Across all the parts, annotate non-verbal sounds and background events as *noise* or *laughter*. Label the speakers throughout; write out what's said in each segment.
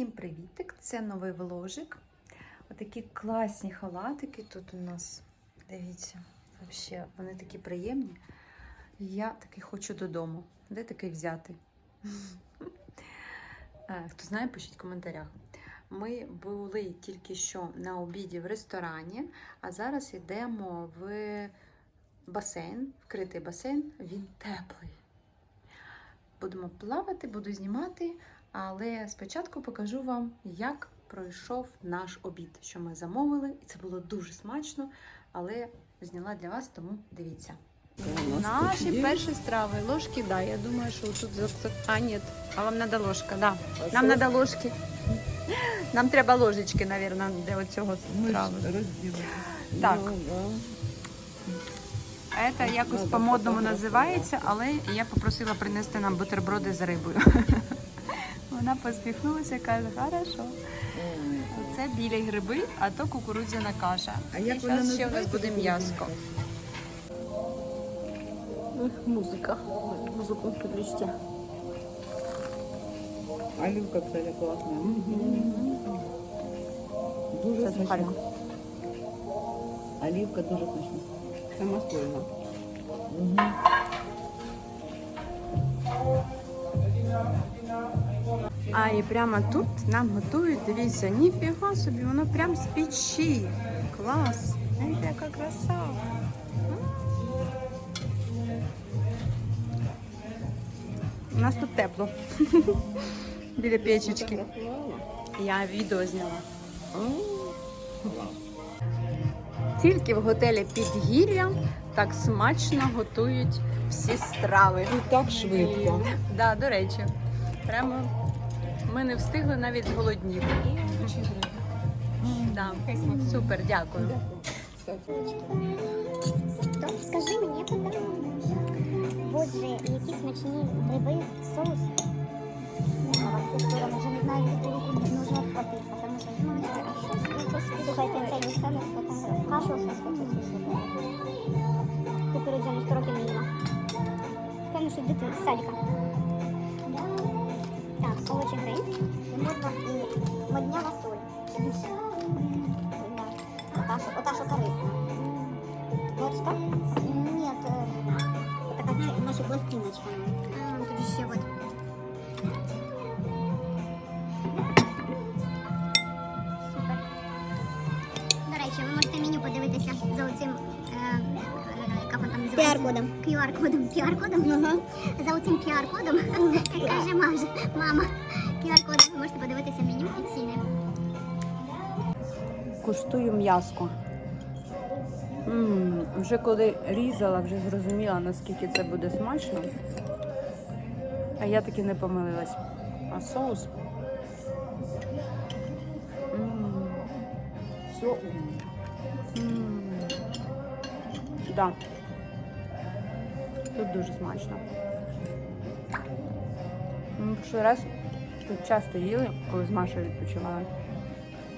Speaker 1: Всім привітик! Це новий вложик. Отакі класні халатики тут у нас. Дивіться, взагалі, вони такі приємні. Я таки хочу додому. Де такий взяти? *laughs* Е, Хто знає, пишіть в коментарях. Ми були тільки що на обіді в ресторані, а зараз йдемо в басейн, вкритий басейн, він теплий. Будемо плавати, буду знімати, але спочатку покажу вам, як пройшов наш обід, що ми замовили, і це було дуже смачно, але зняла для вас, тому дивіться. Наші перші страви. Ложки, да. Я думаю, що тут А, ні. А вам треба ложка, да. Нам треба ложки. Нам треба ложечки, мабуть, для цього страви. Так. Це якось по-модному називається, але я попросила принести нам бутерброди з рибою. Вона посміхнулася і каже, хорошо. Це білі гриби, а то кукурудзяна каша.
Speaker 2: А
Speaker 1: І
Speaker 2: як вона
Speaker 1: зараз ще у нас буде м'яско.
Speaker 3: Музика. Музыку підвести.
Speaker 2: Оливка, кстати, классная. Дуже
Speaker 1: Це
Speaker 2: смачна. Оливка дуже смачна. Самостойно.
Speaker 1: А і прямо тут нам готують, дивіться, ніфіга собі, воно прям з печі. Клас. Ай, яка краса. У нас тут тепло. *laughs* Біля печечки. Я відео зняла. Тільки в готелі Підгір'я так смачно готують всі страви.
Speaker 2: І так швидко.
Speaker 1: Да, до речі, прямо ми не встигли навіть зголодніти. Да. Супер, дякую.
Speaker 4: Скажи мені? Боже, які смачні гриби, соус. Скоро вже не знаю, яку руку нужно схватити, тому що ну, Слухайте, це не все не схватає. Кашу щось хочу слухати. Кукурудзяну 100 років не. Певно, що дитина садика. Так, овочі. Модняна соль. Ота, що- корисна. Горшка? Нет. э, Вот такая, наша пластиночка. Тут еще вот. Супер. До речі, ви можете меню подивитися за оцим? QR-кодом. QR-кодом. QR-кодом? Ага. За оцим QR-кодом, як *laughs* каже мама. QR-кодом ви можете подивитися меню і ціни.
Speaker 1: Куштую м'яско. Вже коли різала, вже зрозуміла, наскільки це буде смачно. А я таки не помилилась. А соус.
Speaker 2: Все.
Speaker 1: Да. Тут дуже смачно. Перший раз тут часто їли, коли з Машею відпочивали.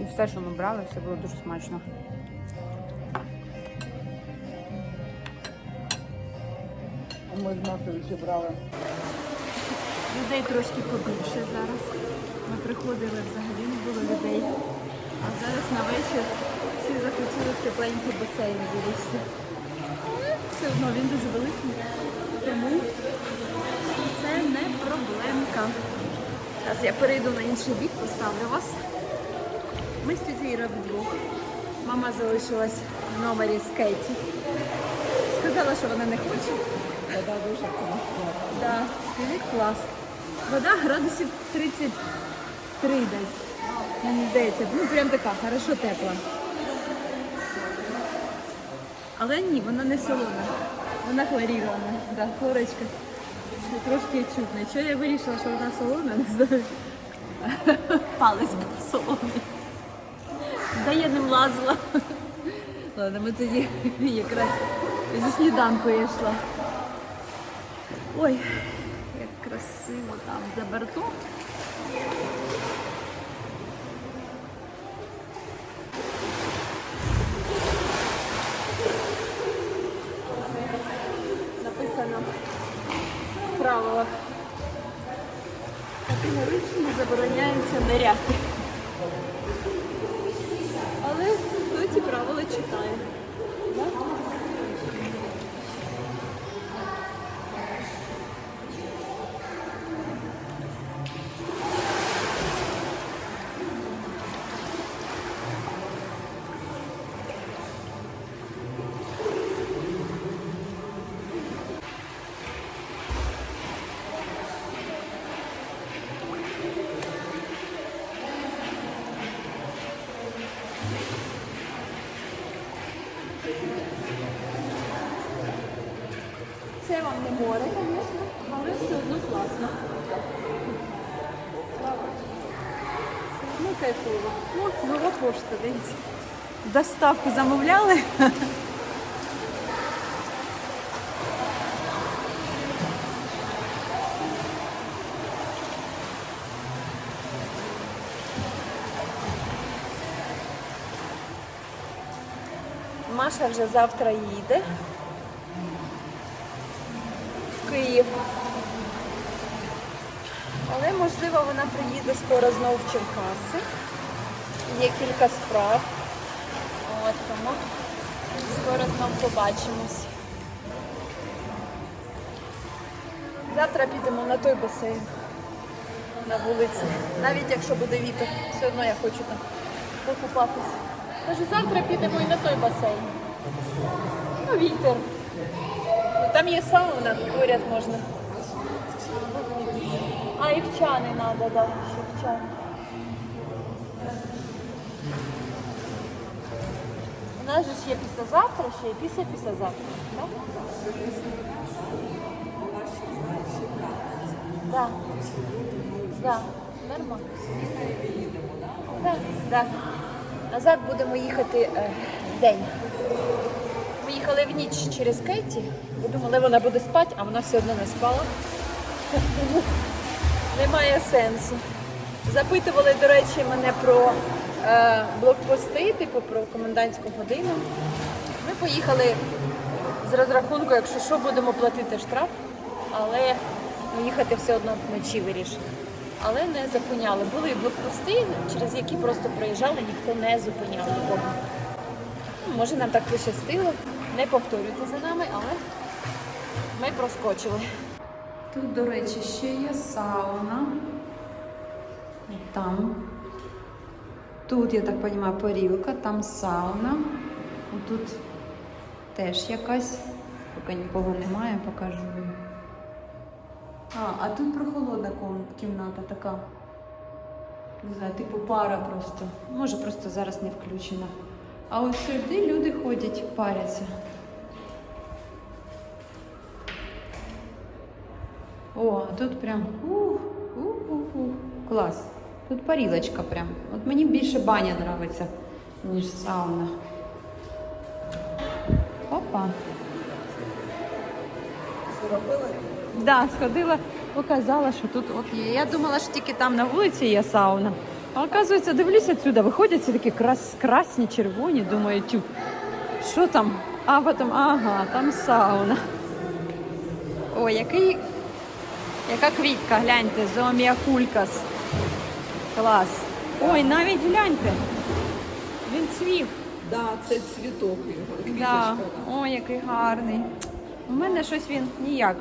Speaker 1: І все, що ми брали, все було дуже смачно.
Speaker 2: Ми з Машею ще брали.
Speaker 1: Людей трошки побільше зараз. Ми приходили, взагалі не було людей. А зараз на вечір всі захотіли в тепленький басейн залізти. Все одно він дуже великий, тому це не проблемка. Зараз я перейду на інший бік, поставлю вас. Ми з тітю Ірою вдвох. Мама залишилась в номері з Кейті. Сказала, що вона не хоче.
Speaker 2: Вода дуже класна.
Speaker 1: Да, клас. Вода градусів 33 десь. Мені здається, ну прям така, хорошо тепла. Але ні, вона не солона. Вона хлорірована. Да, хлорочка. Трошки чутно. Чого я вирішила, що вона солона, не знаю. Палець був солоний. Да я не влазила. Ладно, ми тоді якраз зі сніданку йшла. Ой, як красиво там за бортом. Категорично забороняється
Speaker 3: ниряти. Але хто і правила читає. Вам не море, звісно, але все одно класно. Одно кайфово. О, нова пошта, дивіться. Доставку замовляли. Маша вже завтра їде Київ. Але можливо вона приїде скоро знову в Черкаси. Є кілька справ. От тому скоро знов побачимось. Завтра підемо на той басейн на вулиці. Навіть якщо буде вітер, все одно я хочу там покупатися. Кажу, завтра підемо і на той басейн. Ну, вітер. Там є сауна, поряд можна. А, і в чани треба, да, ще в чани. У нас же ж є післязавтра, ще і після післязавтра. Так? Да. Да. Нормально. Так, так. Назад будемо їхати е, в день. Ми їхали в ніч через Кеті, бо думали, вона буде спати, а вона все одно не спала. Немає сенсу. Запитували, до речі, мене про е, блокпости, типу про комендантську годину. Ми поїхали з розрахунку, якщо що, будемо платити штраф, але їхати все одно вночі вирішили. Але не зупиняли. Були блокпости, через які просто проїжджали, ніхто не зупиняв нікого. Ну, Може нам так пощастило. Не повторюйте за нами, але ми проскочили.
Speaker 1: Тут, до речі, ще є сауна. Там. Тут, я так розумію, парілка, там сауна. Тут теж якась. Поки нікого немає, покажу вам. А, а тут прохолодна кімната така. Не знаю, типу пара просто. Може, просто зараз не включена. А ось сюди люди ходять, паряться. О, а тут прям ух, ух, ух, ух. клас. Тут парілочка прям. От мені більше баня подобається, ніж сауна. Опа.
Speaker 2: Зробила
Speaker 1: Да, сходила, показала, що тут от є. Я думала, що тільки там на вулиці є сауна. А оказується, дивлюся отсюди, виходять ці такі крас, красні, червоні, думаю, тю, що там? А потім, ага, там сауна. Ой, який, яка квітка, гляньте, зооміакулькас. Клас. Ой, навіть гляньте. Він цвів.
Speaker 2: Да, це цвіток його.
Speaker 1: Да.
Speaker 2: квіточка.
Speaker 1: Ой, який гарний. У мене щось він ніяк.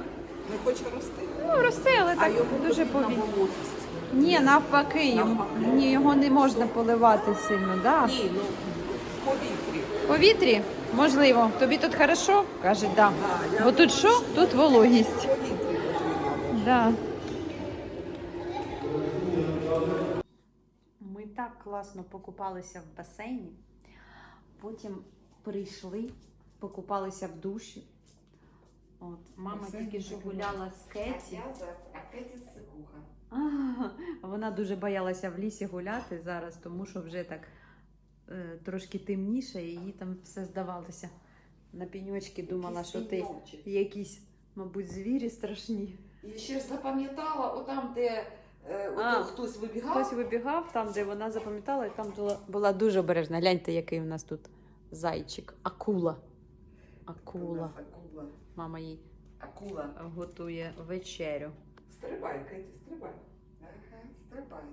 Speaker 2: Не хоче рости.
Speaker 1: Ну, росте, але
Speaker 2: А
Speaker 1: так
Speaker 2: його
Speaker 1: дуже
Speaker 2: потрібна
Speaker 1: повільно. Ні, навпаки, його,
Speaker 2: Навпаки.
Speaker 1: ні, його не можна поливати сильно. Да.
Speaker 2: Ні, ну в повітрі.
Speaker 1: Повітрі, можливо. Тобі тут хорошо? Каже, да.
Speaker 2: Да, я
Speaker 1: Бо тут що? Тут вологість.
Speaker 2: В повітрі потрібно.
Speaker 1: Да. Ми так класно покупалися в басейні. Потім прийшли, покупалися в душі. От, мама
Speaker 2: Басейн
Speaker 1: тільки що гуляла з Кеті.
Speaker 2: А Кеті сикуха.
Speaker 1: Вона дуже боялася в лісі гуляти зараз, тому що вже так е, трошки темніше, і їй там все здавалося. На піньочки думала, що ти якісь, мабуть, звірі страшні.
Speaker 2: І ще ж запам'ятала, отам, де е, ото
Speaker 1: А,
Speaker 2: хтось вибігав.
Speaker 1: Хтось вибігав там, де вона запам'ятала, і там була, була дуже обережна. Гляньте, який у нас тут зайчик. Акула. Акула.
Speaker 2: Акула.
Speaker 1: Мама їй
Speaker 2: Акула.
Speaker 1: готує вечерю.
Speaker 2: Стрибай, Кеті, стрибай. Ага, стрибай.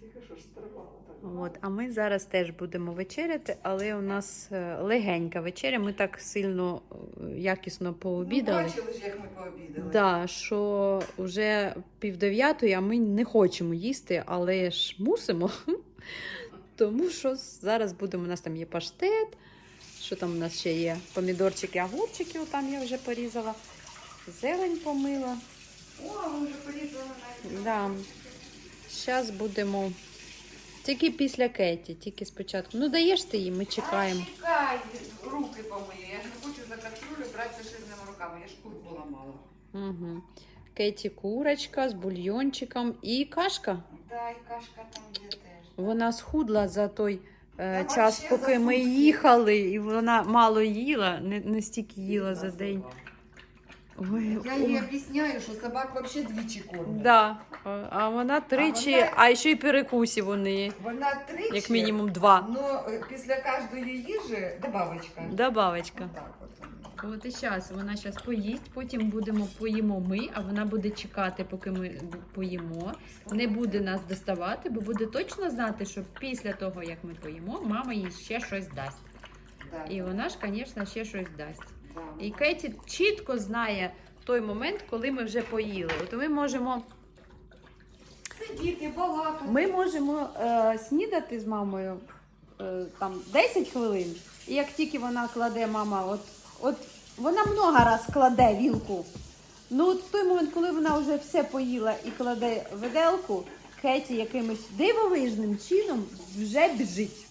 Speaker 2: Тільки що ж стрибала так.
Speaker 1: От, а ми зараз теж будемо вечеряти, але у нас е, легенька вечеря. Ми так сильно е, якісно пообідали.
Speaker 2: Ну, бачили ж, як ми пообідали.
Speaker 1: Да, що вже пів дев'ятої, а ми не хочемо їсти, але ж мусимо. *laughs* Тому що зараз будемо. У нас там є паштет. Що там у нас ще є? Помідорчики, огурчики, там я вже порізала. Зелень помила. Да. Зараз будемо. Тільки після Кеті, тільки спочатку. Ну, даєш ти їй, ми чекаємо.
Speaker 2: А, чекай, руки помию. Я ж не хочу за каструлю братися ширними руками. Я ж курку ламала.
Speaker 1: Угу. Кеті курочка з бульйончиком і кашка.
Speaker 2: Да, і кашка там є теж.
Speaker 1: Вона схудла за той е, час, поки ми їхали, і вона мало їла, не, не стільки їла за день. Ой,
Speaker 2: Я
Speaker 1: ой.
Speaker 2: їй об'ясняю, що собак взагалі двічі кормять.
Speaker 1: Да. А- А вона тричі, а,
Speaker 2: вона-
Speaker 1: ще й перекусів у неї,
Speaker 2: Вона тричі,
Speaker 1: як мінімум два.
Speaker 2: но е, після кожної їжі добавочка.
Speaker 1: Добавочка.
Speaker 2: Так от.
Speaker 1: От і зараз вона зараз поїсть, потім будемо поїмо ми, а вона буде чекати, поки ми б- поїмо. Не буде нас доставати, бо буде точно знати, що після того, як ми поїмо, мама їй ще щось дасть.
Speaker 2: Да,
Speaker 1: І
Speaker 2: да,
Speaker 1: вона ж, звісно, ще щось дасть. І Кеті чітко знає той момент, коли ми вже поїли. От ми можемо,
Speaker 2: Сидіти, балакати.
Speaker 1: ми можемо е, снідати з мамою е, там 10 хвилин. І як тільки вона кладе, мама, от, от вона много раз кладе вілку. Ну, от в той момент, коли вона вже все поїла і кладе виделку, Кеті якимось дивовижним чином вже біжить.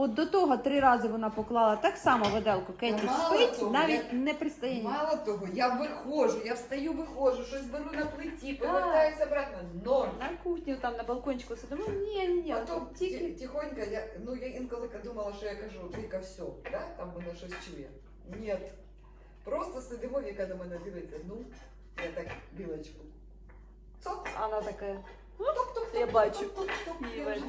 Speaker 1: От до того три рази вона поклала так само виделку. Кеті
Speaker 2: мало
Speaker 1: спить,
Speaker 2: того,
Speaker 1: навіть
Speaker 2: я-
Speaker 1: не пристає.
Speaker 2: Мало того, я виходжу, я встаю, виходжу, щось беру на плиті, повертаюся обратно. Ноль.
Speaker 1: На кухні там на балкончику сидимо. Ні, ні, ні.
Speaker 2: То
Speaker 1: тільки
Speaker 2: тихонько, я, ну я інколи думала, що я кажу, Віка, все, да? там вона щось чує. Ні. Просто сидимо, Віка до мене дивиться. Ну, я так білочку. Цоп,
Speaker 1: вона така. Я бачу. видно.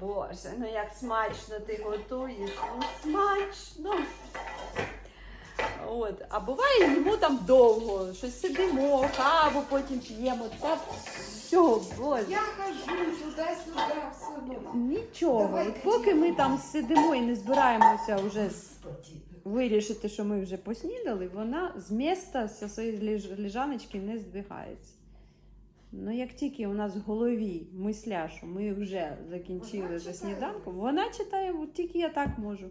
Speaker 1: Боже, ну як смачно ти готуєш. Ну смачно. От, а буває йому там довго, щось сидимо, каву потім п'ємо. Та все, боже.
Speaker 2: Я хожу туди-сюди, все ну.
Speaker 1: Нічого.
Speaker 2: Давай,
Speaker 1: От поки ми там сидимо і не збираємося вже з- вирішити, що ми вже поснідали, вона з міста зі своєї ліж- ліжаночки не здвигається. Ну, як тільки у нас в голові мисля, що ми вже закінчили за сніданком, вона читає, от тільки я так можу.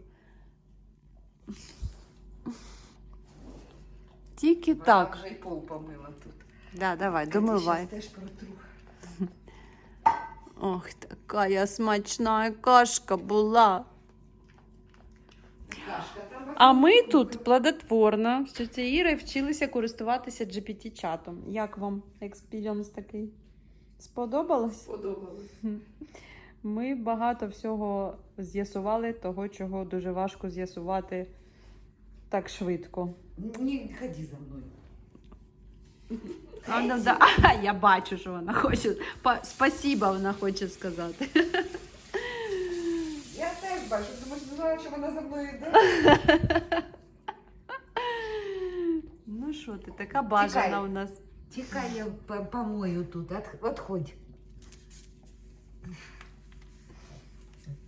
Speaker 1: Тільки
Speaker 2: Вона
Speaker 1: так.
Speaker 2: вже й пол помила тут.
Speaker 1: Да, давай, домивай.
Speaker 2: теж протру.
Speaker 1: Ох, така смачна кашка була. А ми тут плодотворно з Ірою вчилися користуватися GPT-чатом. Як вам експіріенс такий? Сподобалось?
Speaker 2: сподобалось.
Speaker 1: Ми багато всього з'ясували, того, чого дуже важко з'ясувати так швидко.
Speaker 2: Не ходи за мною.
Speaker 1: А, ну, да, а, *laughs* я бачу, що вона хоче. Спасіба вона хоче сказати.
Speaker 2: Я теж бачу, тому що знаю, що вона за мною йде. *laughs*
Speaker 1: Ну що ти, така бажана
Speaker 2: Тікай.
Speaker 1: у нас.
Speaker 2: Тікай, я по- помою тут, от, отходь.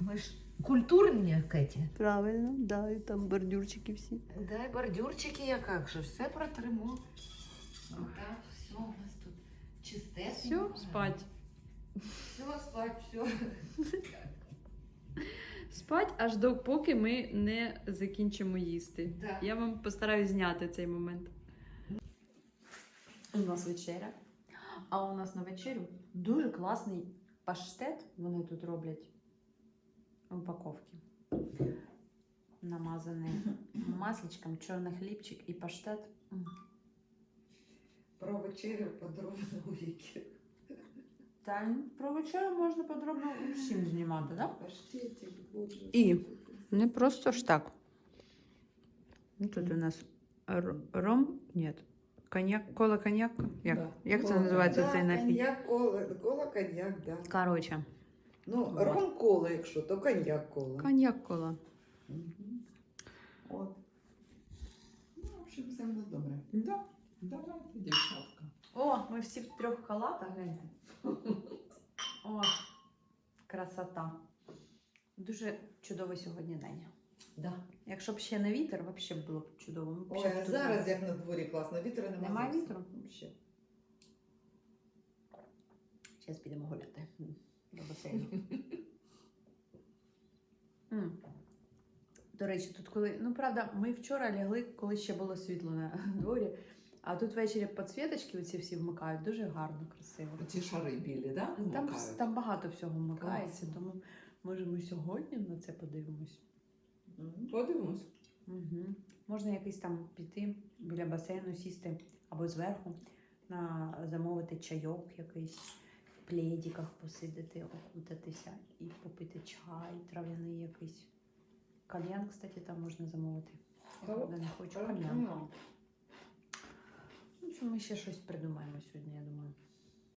Speaker 2: Ми ж культурні, Кеті.
Speaker 1: Правильно, да, і там бордюрчики всі.
Speaker 2: Дай бордюрчики, я як же, все протримо. Ну так, все у нас тут чистесенько.
Speaker 1: Все, спать.
Speaker 2: Все, спать, все. *laughs*
Speaker 1: Спать аж до поки ми не закінчимо їсти.
Speaker 2: Да.
Speaker 1: Я вам постараюсь зняти цей момент. У нас вечеря. А у нас на вечерю дуже класний паштет. Вони тут роблять упаковки. Намазаний *laughs* масличком, чорний хлібчик і паштет.
Speaker 2: Про вечерю подробно у віки.
Speaker 1: Та про вечерю можна подробно всім знімати, так? Да? І не просто ж так. Ну, Тут у нас ром, ні, коньяк, кола коньяк. Як,
Speaker 2: Да.
Speaker 1: як це
Speaker 2: Кола,
Speaker 1: називається
Speaker 2: да,
Speaker 1: цей напій?
Speaker 2: Коньяк, кола, кола, коньяк, да.
Speaker 1: Коротше,
Speaker 2: Ну,
Speaker 1: Вот.
Speaker 2: ром кола, якщо, то коньяк кола.
Speaker 1: коньяк кола.
Speaker 2: Мгм. От. Ну, в общем, все буде добре. Да. Давайте, дівчатка.
Speaker 1: О, ми всі в трьох халатах. гляньте. О, красота. Дуже чудовий сьогодні день.
Speaker 2: Да.
Speaker 1: Якщо б ще не вітер, взагалі було б чудово. Ми
Speaker 2: Ой, а зараз як на дворі класно, вітру немає.
Speaker 1: Немає
Speaker 2: зовсім.
Speaker 1: вітру?
Speaker 2: Ще.
Speaker 1: Зараз підемо гуляти до басейну. *laughs* До речі, тут коли. Ну, правда, ми вчора лягли, коли ще було світло на дворі. А тут ввечері підсвіточки оці всі вмикають, дуже гарно, красиво.
Speaker 5: Ці шари білі, да?
Speaker 1: Там,
Speaker 5: вмикають?
Speaker 1: там багато всього вмикається, тому може ми сьогодні на це подивимось.
Speaker 5: Подивимось.
Speaker 1: Угу. Можна якийсь там піти біля басейну, сісти або зверху, на, замовити чайок якийсь, в пледіках посидіти, окутатися і попити чай, трав'яний якийсь. Кальян, кстати, там можна замовити. Я правда не хочу кальян. Що ми ще щось придумаємо сьогодні, я думаю.